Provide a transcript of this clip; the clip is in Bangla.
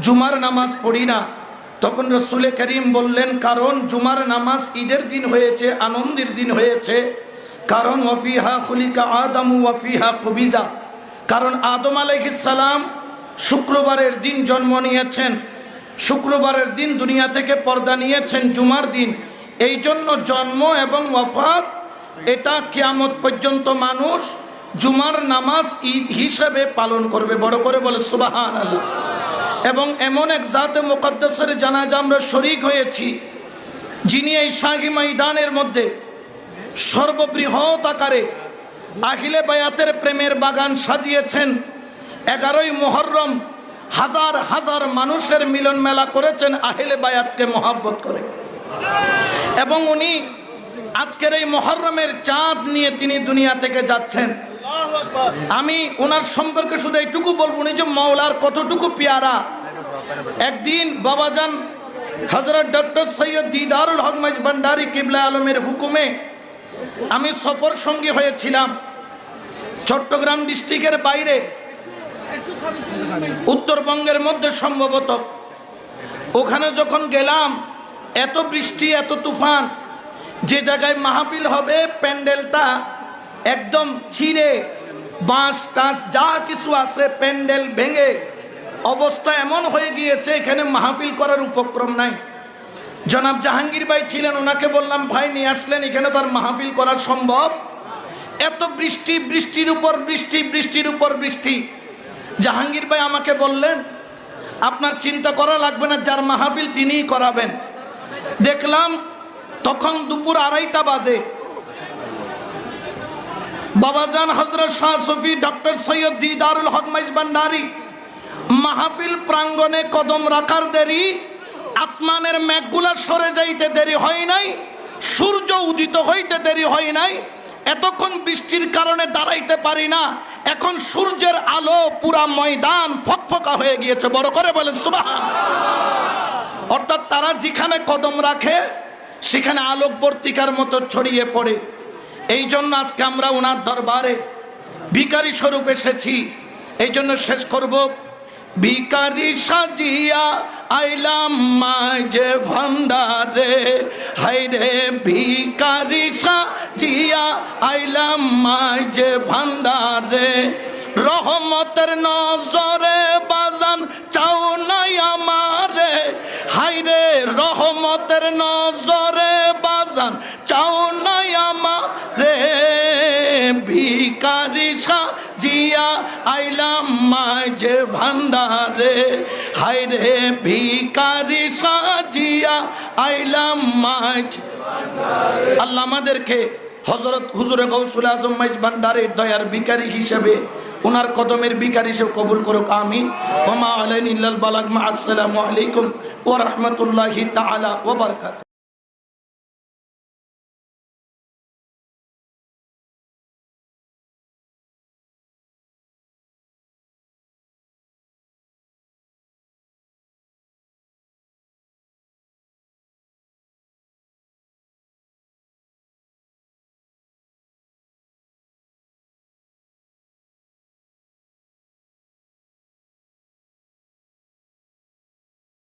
জুমার নামাজ পড়ি না। তখন রসুলে করিম বললেন, কারণ জুমার নামাজ ঈদের দিন হয়েছে, আনন্দের দিন হয়েছে। কারণ ওয়াফিহা খুলিকা আদম, ওয়াফিহা কবিজা। কারণ আদম সালাম শুক্রবারের দিন জন্ম নিয়েছেন। শুক্রবারের দিন দুনিয়া থেকে পর্দা নিয়েছেন জুমার দিন। এই জন্য জন্ম এবং ওয়াফাত, এটা কিয়ামত পর্যন্ত মানুষ জুমার নামাজ ঈদ হিসেবে পালন করবে। বড় করে বলে সুবাহান আল্লাহ এবং এমন এক জাতে মোকাদ্দাসের জানাজা আমরা শরিক হয়েছি, যিনি এই শাহী ময়দানের মধ্যে সর্ববৃহৎ আকারে আহিলে বায়াতের প্রেমের বাগান সাজিয়েছেন। এগারোই মোহরম হাজার হাজার মানুষের মিলন মেলা করেছেন আহিলে বায়াতকে মহাব্বত করে। এবং উনি আজকের এই মহরমের চাঁদ নিয়ে তিনি দুনিয়া থেকে যাচ্ছেন। আমি ওনার সম্পর্কে শুধু এইটুকু বলব উনি যে মৌলার কতটুকু পেয়ারা। একদিন বাবাজান হজরত ডক্টর সৈয়দ দিদারুল হক মাইজ ভান্ডারি কিবলা আলমের হুকুমে আমি সফর সঙ্গী হয়েছিলাম চট্টগ্রাম ডিস্ট্রিক্টের বাইরে। উত্তরবঙ্গের মধ্যে সম্ভবত। ওখানে যখন গেলাম, এত বৃষ্টি, এত তুফান, যে জায়গায় মাহফিল হবে, প্যান্ডেলটা একদম ছিঁড়ে, বাঁশ টাস যা কিছু আছে, প্যান্ডেল ভেঙে, অবস্থা এমন হয়ে গিয়েছে, এখানে মাহফিল করার উপক্রম নাই। জনাব জাহাঙ্গীর ভাই ছিলেন, ওনাকে বললাম, ভাই, নিয়ে আসলেন, এখানে তার মাহফিল করা সম্ভব। এত বৃষ্টি, বৃষ্টির উপর বৃষ্টি, বৃষ্টির উপর বৃষ্টি। জাহাঙ্গীর ভাই আমাকে বললেন, আপনার চিন্তা করা লাগবে না, যার মাহফিল তিনিই করাবেন। দেখলাম, তখন দুপুর আড়াইটা বাজে। বাবাজান হজরত শাহ সফি, ডক্টর সৈয়দ দিদারুল হক মাইজ ভান্ডারি। মাহফিল প্রাঙ্গণে কদম রাখার দেরি, আসমানের মেঘগুলা সরে যাইতে দেরি হয় নাই, সূর্য উদিত হইতে দেরি হয় নাই, এতক্ষণ বৃষ্টির কারণে দাঁড়াইতে পারি না, এখন সূর্যের আলো পুরা ময়দান ফকফকা হয়ে গিয়েছে, বড় করে বলেন, সুবাহান। অর্থাৎ তারা যেখানে কদম রাখে, সেখানে আলোকবর্তিকার মতো ছড়িয়ে পড়ে। এই জন্য আজকে আমরা ওনার দরবারে ভিকারি স্বরূপ এসেছি। এই জন্য শেষ করব। ভিকারি সাজিয়া আইলাম মাঝে ভান্ডারে। হাইরে ভিকারি সাজিয়া আইলাম মাঝে ভান্ডারে। রহমতের নজরে বাজান চাও নাই আমারে। হাইরে রহমতের নজরে বাজান চাও মাঝ আল্লাহ হজরত হুজুরে গৌসুল আজম মাইজ ভান্ডারে দয়ার ভিকারি হিসেবে ওনার কদমের ভিকারি হিসেবে কবুল করুক, আমিন। ওমা আলাইকুম